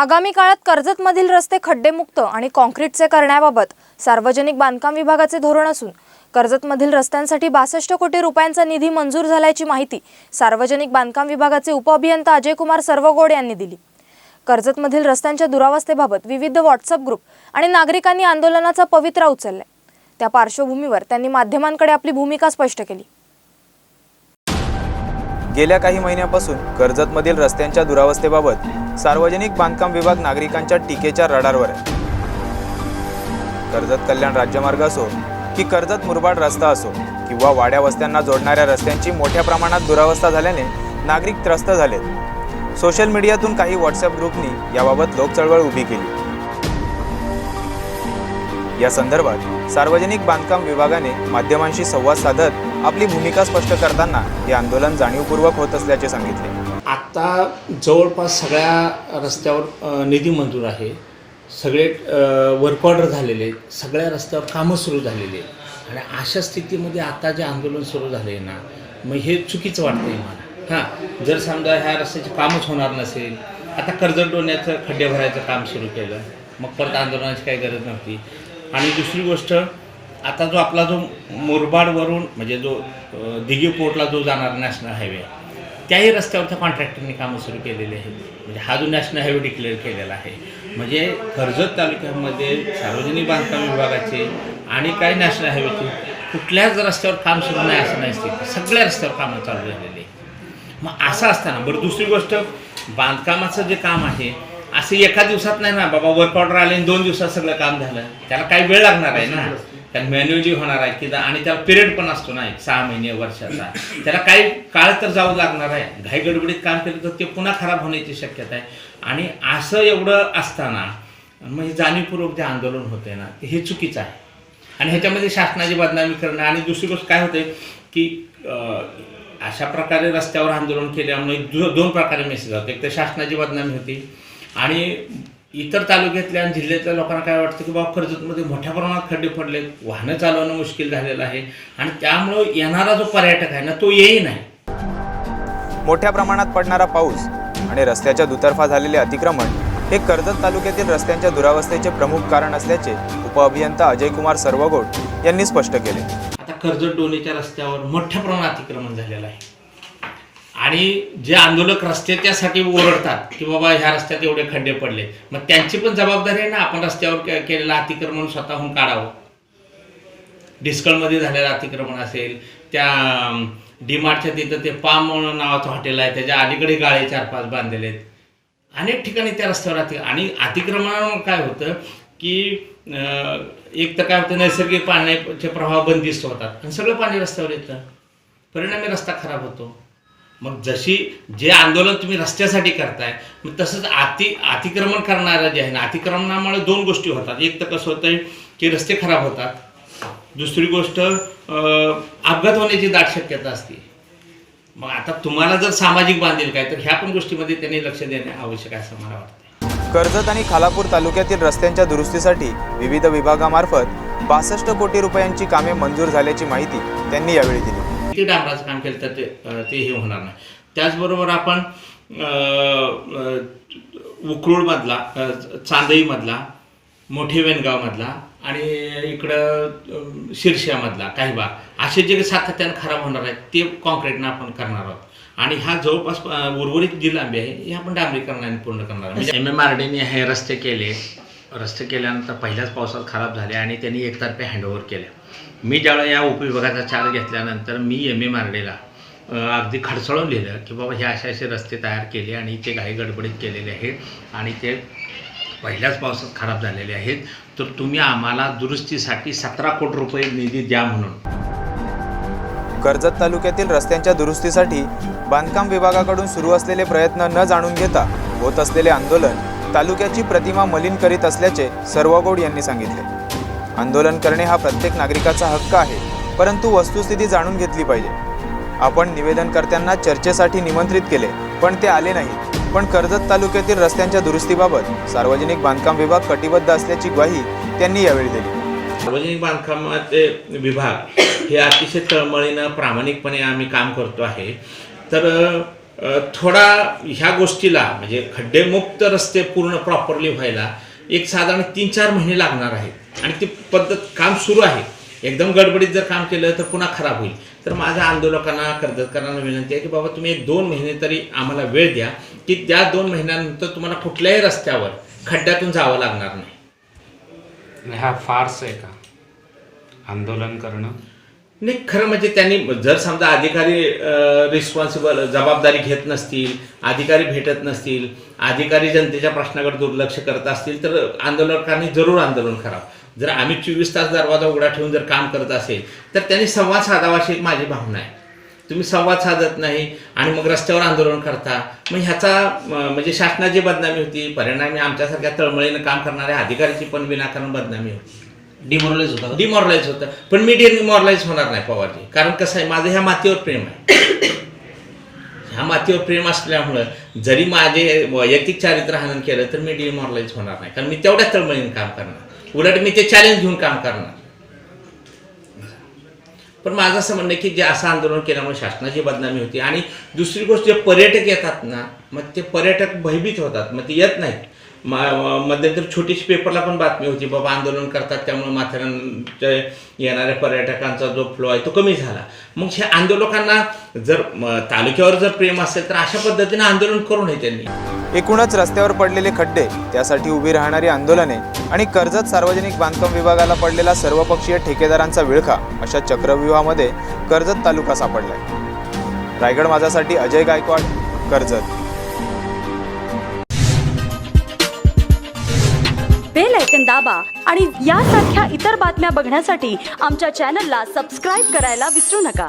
आगामी काळात कर्जतमधील रस्ते खड्डेमुक्त आणि काँक्रीटचे करण्याबाबत सार्वजनिक बांधकाम विभागाचे धोरण असून कर्जतमधील रस्त्यांसाठी बासष्ट कोटी रुपयांचा निधी मंजूर झाल्याची माहिती सार्वजनिक बांधकाम विभागाचे उपअभियंता अजयकुमार सर्वगोड यांनी दिली. कर्जतमधील रस्त्यांच्या दुरावस्थेबाबत विविध व्हॉट्सअप ग्रुप आणि नागरिकांनी आंदोलनाचा पवित्रा उचललाय. त्या पार्श्वभूमीवर त्यांनी माध्यमांकडे आपली भूमिका स्पष्ट केली. गेल्या काही महिन्यापासून कर्जतमधील रस्त्यांच्या दुरावस्थेबाबत सार्वजनिक बांधकाम विभाग नागरिकांच्या टीकेच्या रडारवर. आहे कर्जत कल्याण राज्यमार्ग असो की कर्जत मुरबाड रस्ता असो किंवा वाड्या वस्त्यांना जोडणाऱ्या रस्त्यांची मोठ्या प्रमाणात दुरावस्था झाल्याने नागरिक त्रस्त झालेत. सोशल मीडियातून काही व्हॉट्सअप ग्रुपनी याबाबत लोकचळवळ उभी केली. या संदर्भात सार्वजनिक बांधकाम विभागाने माध्यमांशी संवाद साधत आपली भूमिका स्पष्ट करताना हे आंदोलन जाणीवपूर्वक होत असल्याचे सांगितले. आत्ता जवळपास सगळ्या रस्त्यावर निधी मंजूर आहे. सगळे वर्क ऑर्डर झालेले आहेत. सगळ्या रस्त्यावर कामं सुरू झालेली आहेत. आणि अशा स्थितीमध्ये आता जे आंदोलन सुरू झालं आहे ना मग हे चुकीचं वाटतं आहे मला. हां जर समजा ह्या रस्त्याचे कामच होणार नसेल आता कर्जत डोण्याचं खड्डे भरायचं काम सुरू केलं मग परत आंदोलनाची काही गरज नव्हती. आणि दुसरी गोष्ट आता जो आपला जो मुरबाडवरून म्हणजे जो अ, दिघी पोर्टला जो जाणार नॅशनल हायवे त्याही रस्त्यावर त्या कॉन्ट्रॅक्टरने कामं सुरू केलेली आहेत. म्हणजे हा जो नॅशनल हायवे डिक्लेअर केलेला आहे म्हणजे कर्जत तालुक्यामध्ये सार्वजनिक बांधकाम विभागाचे आणि काही नॅशनल हायवेचे कुठल्याच रस्त्यावर काम सुरू नाही असं नाही स्थिती. सगळ्या रस्त्यावर कामं चालू झालेली मग असं असताना बरं दुसरी गोष्ट बांधकामाचं जे काम आहे असं एका दिवसात नाही ना बाबा वर्क ऑर्डर आले आणि दोन दिवसात सगळं काम झालं. त्याला काही वेळ लागणार आहे ना. त्याला मॅन्युअली होणार आहे की आणि त्याला पिरियड पण असतो ना एक सहा महिने वर्षाचा. त्याला काही काळ तर जाऊ लागणार आहे. घाई गडबडीत काम केलं तर ते पुन्हा खराब होण्याची शक्यता आहे. आणि असं एवढं असताना म्हणजे जाणीवपूर्वक जे आंदोलन होते ना हे चुकीचं आहे. आणि ह्याच्यामध्ये शासनाची बदनामी करणं आणि दुसरी गोष्ट काय होते की अशा प्रकारे रस्त्यावर आंदोलन केल्यामुळे दो दोन प्रकारे मेसेज होते एक तर शासनाची बदनामी होती. आणि इतर तालुक्यातल्या आणि जिल्ह्यातल्या लोकांना काय वाटतं की बाबा कर्जतमध्ये मोठ्या प्रमाणात खड्डे पडलेत वाहनं चालवणं मुश्किल झालेलं आहे आणि त्यामुळं येणारा जो पर्यटक आहे ना तो येई नाही मोठ्या प्रमाणात पडणारा पाऊस आणि रस्त्याच्या दुतर्फा झालेले अतिक्रमण हे कर्जत तालुक्यातील रस्त्यांच्या दुरावस्थेचे प्रमुख कारण असल्याचे उपअभियंता अजयकुमार सर्वगोड यांनी स्पष्ट केले. आता कर्जत डोणीच्या रस्त्यावर मोठ्या प्रमाणात अतिक्रमण झालेलं आहे. आणि जे आंदोलक रस्ते त्यासाठी ओरडतात की बाबा ह्या रस्त्यात एवढे खड्डे पडले. मग त्यांची पण जबाबदारी आहे ना आपण रस्त्यावर के- केलेलं अतिक्रमण स्वतःहून काढावं. डिस्कळमध्ये झालेलं अतिक्रमण असेल त्या डीमार्टच्या तिथं ते पाम नावाचं हॉटेल आहे त्याच्या अलीकडे गाळे चार पाच बांधलेले आहेत. अनेक ठिकाणी त्या रस्त्यावर अति आणि अतिक्रमणामुळे काय होतं की एक तर काय होतं नैसर्गिक पाण्याचे प्रवाह बंदिस्त होतात. आणि सगळं पाणी रस्त्यावर येतं. परिणामी रस्ता खराब होतो. मग जशी जे आंदोलन तुम्ही रस्त्यासाठी करताय मग तसंच अति अतिक्रमण करणारं जे आहे ना अतिक्रमणामुळे दोन गोष्टी होतात. एक तर कसं होतं की रस्ते खराब होतात. दुसरी गोष्ट अपघात होण्याची दाट शक्यता असते. मग आता तुम्हाला जर सामाजिक बांधील काय तर ह्या पण गोष्टीमध्ये त्यांनी लक्ष देणे आवश्यक आहे असं मला वाटतं कर्जत आणि खालापूर तालुक्यातील रस्त्यांच्या दुरुस्तीसाठी विविध विभागामार्फत बासष्ट कोटी रुपयांची कामे मंजूर झाल्याची माहिती त्यांनी यावेळी दिली. किती डांबराचं काम केलं तर ते हे होणार नाही. त्याचबरोबर आपण उकरूळमधला चांदईमधला मोठे वेनगावमधला आणि इकडं अं, शिरशामधला काही भाग असे जे सातत्यानं खराब होणार आहेत ते कॉन्क्रीटनं आपण करणार आहोत. आणि हा जवळपास उर्वरित जी लांबी आहे हे आपण डांबरीकरणाने पूर्ण करणार आहोत. म्हणजे एम एम आर डीने हे रस्ते केले. रस्ते केल्यानंतर पहिल्याच पावसात खराब झाले आणि त्यांनी एकतर्फे हँडओव्हर केल्या. मी ज्यावेळेला या उपविभागाचा चार्ज घेतल्यानंतर मी एम ए आर अगदी खडसळून लिहिलं की बाबा हे असे असे रस्ते तयार केले आणि ते काही गडबडीत केलेले आहेत आणि ते पहिल्याच पावसात खराब झालेले आहेत. तर तुम्ही आम्हाला दुरुस्तीसाठी सतरा कोटी रुपये निधी द्या म्हणून. कर्जत तालुक्यातील रस्त्यांच्या दुरुस्तीसाठी बांधकाम विभागाकडून सुरू असलेले प्रयत्न न जाणून घेता होत असलेले आंदोलन तालुक्याची प्रतिमा मलिन करीत असल्याचे सर्वगौड यांनी सांगितले. आंदोलन करणे हा प्रत्येक नागरिकाचा हक्क आहे परंतु वस्तुस्थिती जाणून घेतली पाहिजे. आपण निवेदनकर्त्यांना चर्चेसाठी निमंत्रित केले पण ते आले नाही. पण कर्जत तालुक्यातील रस्त्यांच्या दुरुस्तीबाबत सार्वजनिक बांधकाम विभाग कटिबद्ध असल्याची ग्वाही त्यांनी यावेळी दिली. सार्वजनिक बांधकामाचे विभाग हे अतिशय तळमळीनं प्रामाणिकपणे आम्ही काम करतो आहे. तर थोडा ह्या गोष्टीला म्हणजे खड्डेमुक्त रस्ते पूर्ण प्रॉपरली व्हायला एक साधारण तीन चार महिने लागणार आहेत. आणि ती पद्धत काम सुरू आहे. एकदम गडबडीत जर काम केलं तर पुन्हा खराब होईल. तर माझ्या आंदोलकांना कर्जतकरांना विनंती आहे की बाबा तुम्ही एक दोन महिने तरी आम्हाला वेळ द्या की त्या दोन महिन्यानंतर तुम्हाला कुठल्याही रस्त्यावर खड्ड्यातून जावं लागणार नाही. हा फार्स आहे का? आंदोलन करणं? नाही खरं म्हणजे त्यांनी जर समजा अधिकारी रिस्पॉन्सिबल जबाबदारी घेत नसतील अधिकारी भेटत नसतील अधिकारी जनतेच्या प्रश्नाकडे दुर्लक्ष करत असतील तर आंदोलकांनी जरूर आंदोलन करावं. जर आम्ही चोवीस तास दरवाजा उघडा ठेवून जर काम करत असेल तर त्यांनी संवाद साधावा अशी एक माझी भावना आहे. तुम्ही संवाद साधत नाही आणि मग रस्त्यावर आंदोलन करता. मग ह्याचा म्हणजे शासनाची बदनामी होती परिणामी आमच्यासारख्या तळमळीनं काम करणाऱ्या अधिकाऱ्याची पण विनाकारण बदनामी होती. डिमोरलाइज होता का? डिमॉरलाइज होतं. पण मी डिमॉरलाइज होणार नाही पवारजी. कारण कसं आहे माझं ह्या मातीवर प्रेम आहे. ह्या मातीवर प्रेम असल्यामुळं जरी माझे वैयक्तिक चारित्र्य हनन केलं तर मी डिमॉरलाइज होणार नाही. कारण मी तेवढ्याच तळमळीने काम करणार. उलट मी ते चॅलेंज घेऊन काम करणार. पण माझं असं म्हणणं आहे की जे असं आंदोलन केल्यामुळे शासनाची बदनामी होती आणि दुसरी गोष्ट जे पर्यटक येतात ना मग ते पर्यटक भयभीत होतात मग ते येत नाहीत. मध्यंतरी छोटीशी पेपरला पण बातमी होती बाबा आंदोलन करतात त्यामुळे माथेरानच्या येणाऱ्या पर्यटकांचा जो फ्लो आहे तो कमी झाला. मग ह्या आंदोलकांना जर तालुक्यावर जर प्रेम असेल तर अशा पद्धतीने आंदोलन करू नये त्यांनी. एकूणच रस्त्यावर पडलेले खड्डे त्यासाठी उभी राहणारी आंदोलने आणि कर्जत सार्वजनिक बांधकाम विभागाला पडलेला सर्वपक्षीय ठेकेदारांचा विळखा अशा चक्रव्यूहामध्ये कर्जत तालुका सापडलाय. रायगड माझासाठी अजय गायकवाड कर्जत. बेल ऐकन दाबा आणि यासारख्या इतर बातम्या बघण्यासाठी आमच्या चॅनलला सबस्क्राईब करायला विसरू नका.